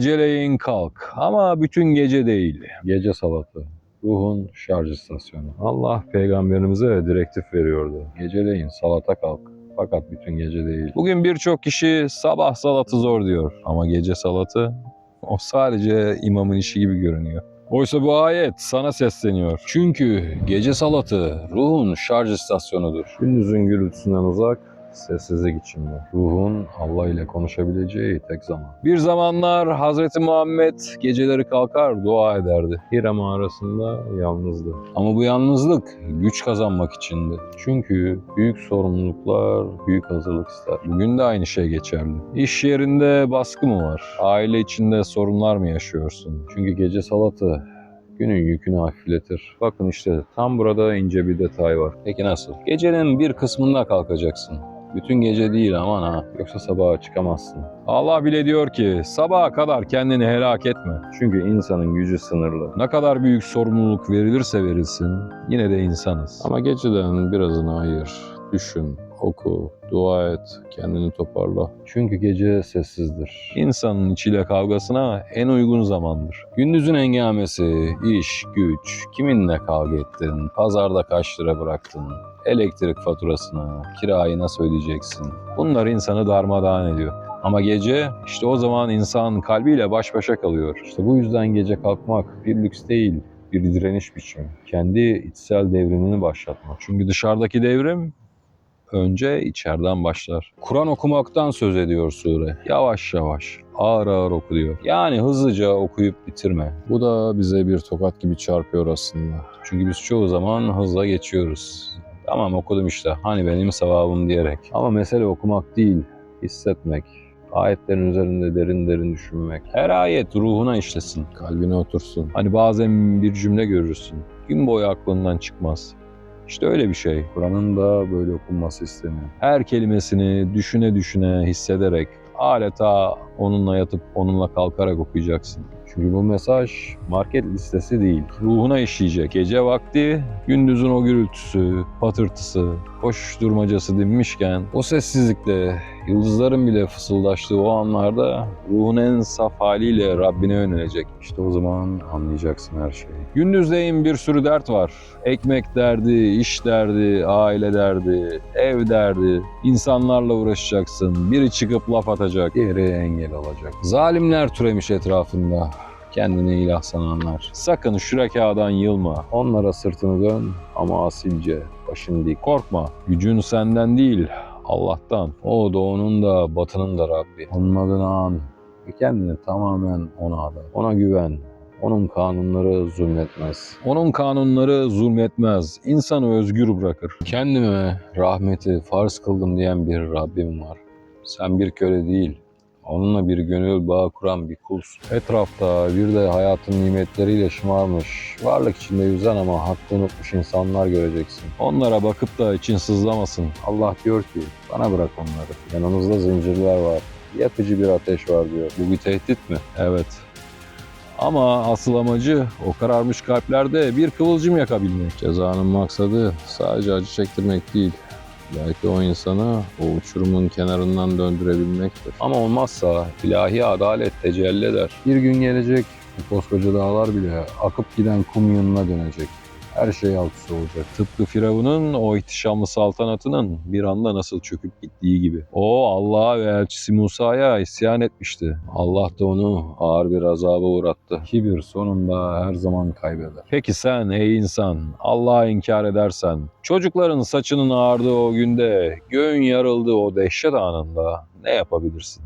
Geceleyin kalk ama bütün gece değil. Gece salatı. Ruhun şarj istasyonu. Allah peygamberimize direktif veriyordu. Geceleyin salata kalk. Fakat bütün gece değil. Bugün birçok kişi sabah salatı zor diyor. Ama gece salatı o sadece imamın işi gibi görünüyor. Oysa bu ayet sana sesleniyor. Çünkü gece salatı ruhun şarj istasyonudur. Gündüzün gürültüsünden uzak, sessizlik içinde. Ruhun Allah ile konuşabileceği tek zaman. Bir zamanlar Hazreti Muhammed geceleri kalkar dua ederdi. Hira mağarasında yalnızdı. Ama bu yalnızlık güç kazanmak içindi. Çünkü büyük sorumluluklar büyük hazırlık ister. Bugün de aynı şey geçerli. İş yerinde baskı mı var? Aile içinde sorunlar mı yaşıyorsun? Çünkü gece salatı günün yükünü hafifletir. Bakın işte tam burada ince bir detay var. Peki nasıl? Gecenin bir kısmında kalkacaksın. Bütün gece değil aman ha. Yoksa sabaha çıkamazsın. Allah bile diyor ki sabaha kadar kendini helak etme. Çünkü insanın gücü sınırlı. Ne kadar büyük sorumluluk verilirse verilsin yine de insanız. Ama geceden birazını ayır. Düşün, oku, dua et, kendini toparla. Çünkü gece sessizdir. İnsanın içiyle kavgasına en uygun zamandır. Gündüzün engamesi, iş, güç, kiminle kavga ettin, pazarda kaç lira bıraktın, elektrik faturasını, kirayı nasıl ödeyeceksin? Bunlar insanı darmadağın ediyor. Ama gece işte o zaman insan kalbiyle baş başa kalıyor. İşte bu yüzden gece kalkmak bir lüks değil, bir direniş biçimi. Kendi içsel devrimini başlatmak. Çünkü dışarıdaki devrim önce içeriden başlar. Kur'an okumaktan söz ediyor sure. Yavaş yavaş, ağır ağır oku diyor. Yani hızlıca okuyup bitirme. Bu da bize bir tokat gibi çarpıyor aslında. Çünkü biz çoğu zaman hızla geçiyoruz. Tamam okudum işte hani benim sevabım diyerek. Ama mesele okumak değil, hissetmek. Ayetlerin üzerinde derin derin düşünmek. Her ayet ruhuna işlesin, kalbine otursun. Hani bazen bir cümle görürsün. Gün boyu aklından çıkmaz. İşte öyle bir şey. Kur'an'ın da böyle okunması isteniyor. Her kelimesini düşüne düşüne, hissederek, adeta onunla yatıp onunla kalkarak okuyacaksın. Çünkü bu mesaj market listesi değil. Ruhuna işleyecek. Gece vakti gündüzün o gürültüsü, patırtısı, koşuşturmacası dinmişken o sessizlikte yıldızların bile fısıldaştığı o anlarda ruhun en saf haliyle Rabbine yönelecek. İşte o zaman anlayacaksın her şeyi. Gündüzleyin bir sürü dert var. Ekmek derdi, iş derdi, aile derdi, ev derdi. İnsanlarla uğraşacaksın. Biri çıkıp laf atacak, diğeri engel olacak. Zalimler türemiş etrafında. Kendini ilah sananlar. Sakın şu rekadan yılma. Onlara sırtını dön ama asilce başını dik. Korkma. Gücün senden değil, Allah'tan. O doğunun da batının da Rabbi. Onun adını an ve kendini tamamen ona ada. Ona güven. Onun kanunları zulmetmez. Onun kanunları zulmetmez. İnsanı özgür bırakır. Kendime rahmeti farz kıldım diyen bir Rabbim var. Sen bir köle değil, onunla bir gönül bağı kuran bir kulsun. Etrafta bir de hayatın nimetleriyle şımarmış, varlık içinde yüzen ama hakkı unutmuş insanlar göreceksin. Onlara bakıp da için sızlamasın. Allah diyor ki, bana bırak onları. Yanımızda zincirler var, yakıcı bir ateş var diyor. Bu bir tehdit mi? Evet. Ama asıl amacı o kararmış kalplerde bir kıvılcım yakabilmek. Cezanın maksadı sadece acı çektirmek değil. Belki o insanı o uçurumun kenarından döndürebilmektir. Ama olmazsa ilahi adalet tecelli eder. Bir gün gelecek bu koskoca dağlar bile akıp giden kum yığınına dönecek. Her şey alt üst olacak. Tıpkı Firavun'un o ihtişamlı saltanatının bir anda nasıl çöküp gittiği gibi. O Allah'a ve elçisi Musa'ya isyan etmişti. Allah da onu ağır bir azaba uğrattı. Kibir sonunda her zaman kaybeder. Peki sen ey insan Allah'a inkar edersen, çocukların saçının ağardığı o günde, göğün yarıldığı o dehşet anında ne yapabilirsin?